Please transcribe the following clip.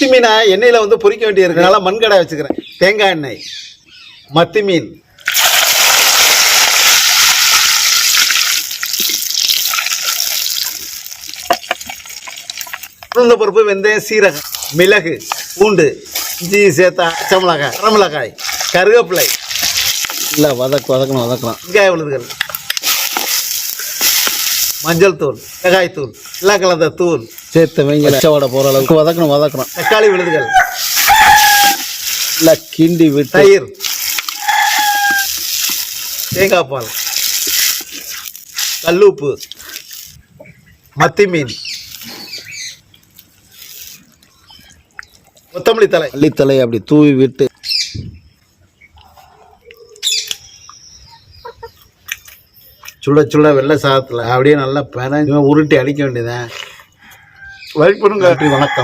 மத்தி மீனை எண்ணெயில் வந்து பொரிக்க வேண்டியிருக்கனால மண்கடை வச்சுக்கிறேன். தேங்காய் எண்ணெய். மத்தி மீன். உளுந்த பருப்பு வெந்தயம் சீரகம் மிளகு பூண்டு இஞ்சி சேர்த்தா பச்சைமிளகாய் வரமிளகாய் கருவேப்பிலை. இல்லை வதக்கு வதக்கணும் வதக்கலாம். வெங்காய விழுதுகள் மஞ்சள் தூள் மிளகாய் தூள் எல்லாம் கலந்த தூள். சேர்த்து வைங்க பச்சை வடை போகிற அளவுக்கு வதக்கணும் வதக்கணும். தக்காளி விழுதுகள். இல்லை கிண்டி விட்டு. தயிர். தேங்காய் பால். கல்லுப்பு. மத்தி மீன். கொத்தமல்லி தலை மல்லித்தலையை அப்படி தூவி விட்டு. சுட சுட வெள்ளை சாதத்தில் அப்படியே நல்லா பென உருட்டி அடிக்க வேண்டியதான் நன்றி வணக்கம்.